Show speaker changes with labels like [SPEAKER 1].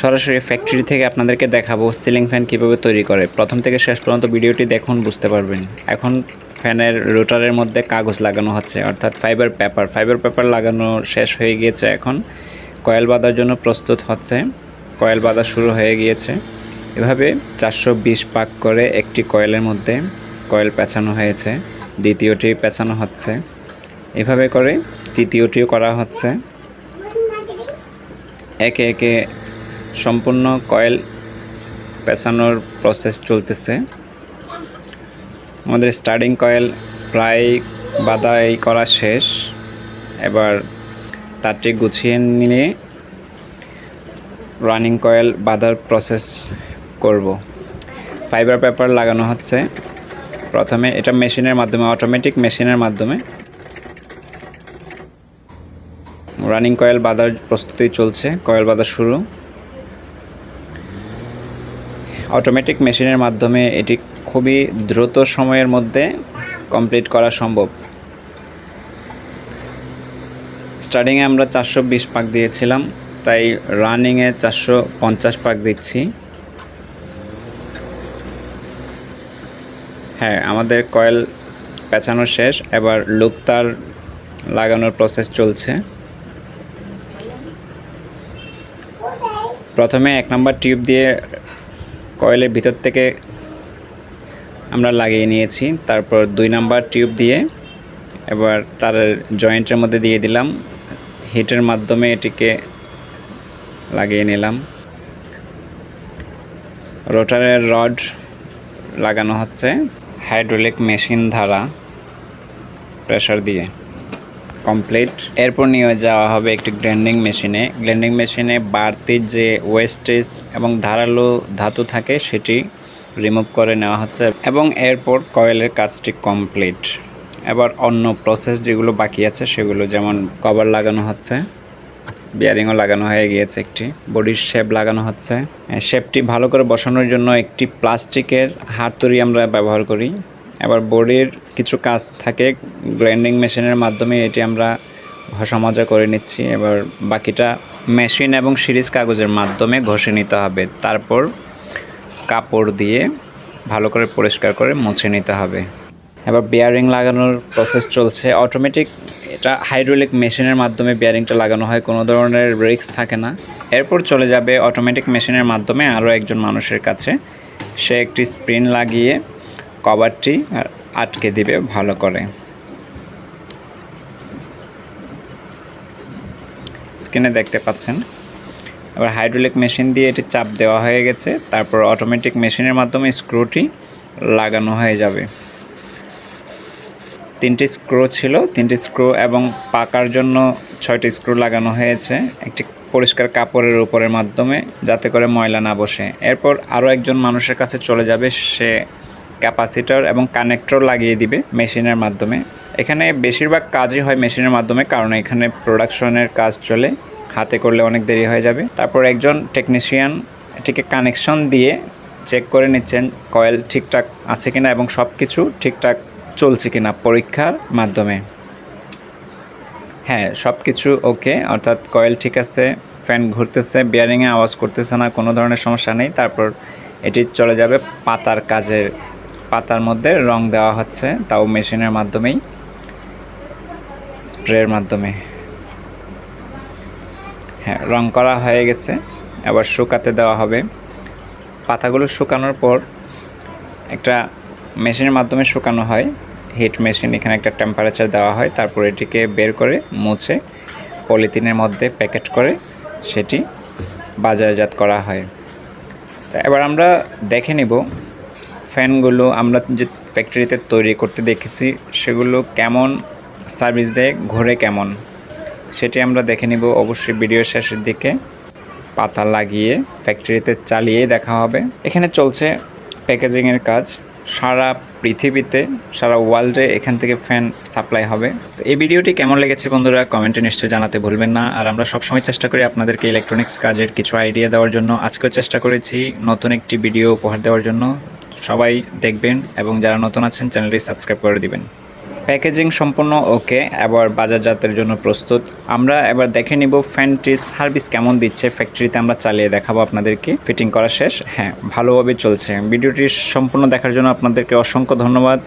[SPEAKER 1] সরাসরি ফ্যাক্টরি থেকে আপনাদেরকে দেখাবো সিলিং ফ্যান কীভাবে তৈরি করে। প্রথম থেকে শেষ পর্যন্ত ভিডিওটি দেখুন, বুঝতে পারবেন। এখন ফ্যানের রোটারের মধ্যে কাগজ লাগানো হচ্ছে, অর্থাৎ ফাইবার পেপার ফাইবার পেপার লাগানো শেষ হয়ে গিয়েছে এখন। কয়েল বাঁধার জন্য প্রস্তুত হচ্ছে। কয়েল বাঁধা শুরু হয়ে গিয়েছে। এভাবে চারশো বিশ পাক করে একটি কয়েলের মধ্যে কয়েল পেঁচানো হয়েছে। দ্বিতীয়টি পেঁচানো হচ্ছে। এভাবে করে তৃতীয়টিও করা হচ্ছে। একে একে সম্পূর্ণ কয়েল পেঁচানোর প্রসেস চলতেছে। আমাদের স্টার্টিং কয়েল প্রায় বাদাই করা শেষ। এবার তারটি গুছিয়ে নিয়ে রানিং কয়েল বাঁধার প্রসেস করব। ফাইবার পেপার লাগানো হচ্ছে। প্রথমে এটা মেশিনের মাধ্যমে অটোমেটিক মেশিনের মাধ্যমে। রানিং কয়েল বাঁধার প্রস্তুতি চলছে। কয়েল বাঁধা শুরু। অটোমেটিক মেশিনের মাধ্যমে এটি খুবই দ্রুত সময়ের মধ্যে কমপ্লিট করা সম্ভব। স্টার্টিংয়ে আমরা চারশো বিশ পাক দিয়েছিলাম, তাই রানিংয়ে চারশো পঞ্চাশ পাক দিচ্ছি। হ্যাঁ আমাদের কয়েল পেঁচানো শেষ, এবার লুপ তার লাগানোর প্রসেস চলছে। প্রথমে এক নম্বর টিউব দিয়ে কয়েলের ভিতর থেকে আমরা লাগিয়ে নিয়েছি। তারপর দুই নাম্বার টিউব দিয়ে এবার তার জয়েন্টের মধ্যে দিয়ে দিলাম। হিটের মাধ্যমে এটিকে লাগিয়ে নিলাম। রোটারের রড লাগানো হচ্ছে। হাইড্রোলিক মেশিন দ্বারা প্রেশার দিয়ে। কমপ্লিট এরপর নিয়ে যাওয়া হবে একটি গ্রাইন্ডিং মেশিনে। গ্রাইন্ডিং মেশিনে বাড়তি যে ওয়েস্টেজ এবং ধারালো ধাতু থাকে সেটি রিমুভ করে নেওয়া হচ্ছে এবং এরপর কয়েলের কাজটি কমপ্লিট এবার অন্য প্রসেস যেগুলো বাকি আছে সেগুলো যেমন কভার লাগানো হচ্ছে বিয়ারিংও লাগানো হয়ে গিয়েছে একটি বডির শেপ লাগানো হচ্ছে। শেপটি ভালো করে বসানোর জন্য একটি প্লাস্টিকের হাতুড়ি আমরা ব্যবহার করি। এবার বডির কিছু কাজ থাকে গ্রাইন্ডিং মেশিনের মাধ্যমে এটি আমরা ঘষা মজা করে নিচ্ছি। এবার বাকিটা মেশিন এবং সিরিজ কাগজের মাধ্যমে ঘষে নিতে হবে। তারপর কাপড় দিয়ে ভালো করে পরিষ্কার করে মুছে নিতে হবে। এবার বিয়ারিং লাগানোর প্রসেস চলছে। অটোমেটিক এটা হাইড্রোলিক মেশিনের মাধ্যমে বিয়ারিংটা লাগানো হয়, কোনো ধরনের রিক্স থাকে না। এরপর চলে যাবে অটোমেটিক মেশিনের মাধ্যমে আরও একজন মানুষের কাছে। সে একটি স্প্রিন লাগিয়ে কভারটি আটকে দিবে, ভালো করে। স্ক্রিনে দেখতে পাচ্ছেন। এবার হাইড্রোলিক মেশিন দিয়ে এটি চাপ দেওয়া হয়ে গেছে। তারপর অটোমেটিক মেশিনের মাধ্যমে স্ক্রুটি লাগানো হয়ে যাবে। তিনটি স্ক্রু ছিল। তিনটি স্ক্রু এবং পাকার জন্য ছয়টি স্ক্রু লাগানো হয়েছে। একটি পরিষ্কার কাপড়ের উপরের মাধ্যমে, যাতে করে ময়লা না বসে। এরপর আরও একজন মানুষের কাছে চলে যাবে। সে ক্যাপাসিটর এবং কানেক্টর লাগিয়ে দিবে মেশিনের মাধ্যমে। এখানে বেশিরভাগ কাজই হয় মেশিনের মাধ্যমে, কারণ এখানে প্রোডাকশনের কাজ চলে, হাতে করলে অনেক দেরি হয়ে যাবে। তারপর একজন টেকনিশিয়ান এটিকে কানেকশন দিয়ে চেক করে নিচ্ছেন কয়েল ঠিকঠাক আছে কিনা এবং সব কিছু ঠিকঠাক চলছে কিনা পরীক্ষার মাধ্যমে। হ্যাঁ সব কিছু ওকে, অর্থাৎ কয়েল ঠিক আছে, ফ্যান ঘুরতেছে, বিয়ারিংয়ে আওয়াজ করতেছে না, কোনো ধরনের সমস্যা নেই। তারপর এটি চলে যাবে পাতার কাজের পাতার মধ্যে রং দেওয়া হচ্ছে, তাও মেশিনের মাধ্যমেই, স্প্রের মাধ্যমে। হ্যাঁ রং করা হয়ে গেছে আবার শুকাতে দেওয়া হবে। পাতাগুলো শুকানোর পর একটা মেশিনের মাধ্যমে শুকানো হয়, হিট মেশিন, এখানে একটা টেম্পারেচার দেওয়া হয়, তারপর এটিকে বের করে মুছে পলিথিনের মধ্যে প্যাকেট করে সেটি বাজারজাত করা হয়। তা এবার আমরা দেখে নিব ফ্যানগুলো আমরা যে ফ্যাক্টরিতে তৈরি করতে দেখেছি, সেগুলো কেমন সার্ভিস দেয়, ঘোরে কেমন, সেটি আমরা দেখে নিব অবশ্যই ভিডিও শেষের দিকে। পাতা লাগিয়ে ফ্যাক্টরিতে চালিয়ে দেখা হবে। এখানে চলছে প্যাকেজিংয়ের কাজ। সারা পৃথিবীতে, সারা ওয়ার্ল্ডে এখান থেকে ফ্যান সাপ্লাই হবে। তো এই ভিডিওটি কেমন লেগেছে বন্ধুরা কমেন্টে নিশ্চয়ই জানাতে ভুলবেন না। আর আমরা সবসময় চেষ্টা করি আপনাদেরকে ইলেকট্রনিক্স কাজের কিছু আইডিয়া দেওয়ার জন্য। আজকেও চেষ্টা করেছি নতুন একটি ভিডিও উপহার দেওয়ার জন্য। সবাই দেখবেন এবং যারা নতুন আছেন, চ্যানেলটি সাবস্ক্রাইব করে দিবেন। প্যাকেজিং সম্পূর্ণ ওকে, এবার বাজারজাতের জন্য প্রস্তুত। আমরা এবার দেখে নিব ফ্যানটি সার্ভিস কেমন দিচ্ছে, ফ্যাক্টরিতে আমরা চালিয়ে দেখাবো আপনাদেরকে। ফিটিং করা শেষ হ্যাঁ ভালোভাবে চলছে। ভিডিওটি সম্পূর্ণ দেখার জন্য আপনাদেরকে অসংখ্য ধন্যবাদ।